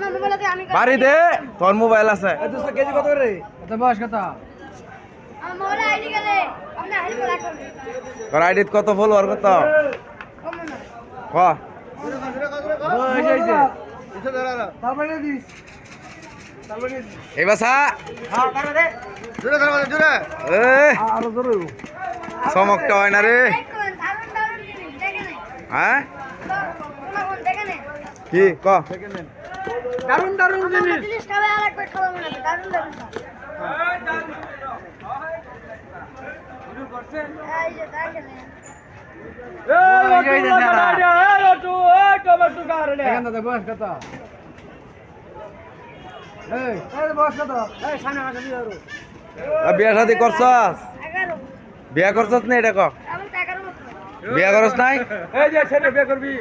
আমার মোবাইল আছে আমি বাড়ি দে তোর মোবাইল আছে। কেজি কত রে? বয়স কত? আইডি তোর আইডিত কত ফলোয়ার কত? ক? এই বাসা আরও চমকটা হয় না রে। হ্যাঁ? কি ক? দারুণ দারুণ আমার জিনিস খাবে আর একবার খাব মনে হয় ধরো আ, বিয়া শাদি করছস বিয়া করছস না এটা ক আমি তো এগারো বছর বিয়া করছ নাই এই যে করবি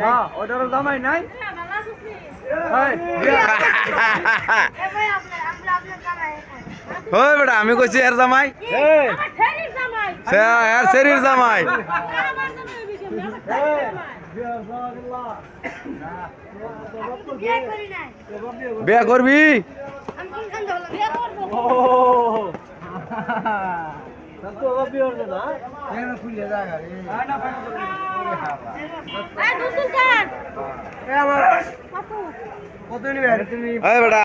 হ্যাঁ। ভাইজান হ্যাঁ ওটার জামাই নাই ওই বেটা আমি কইছি এর জামাই। এই, আমার ফেরির জামাই। সে এর শরীর জামাই। বিয়ে করবি? না। আমার কত নিবে? তুমি ওই বেটা।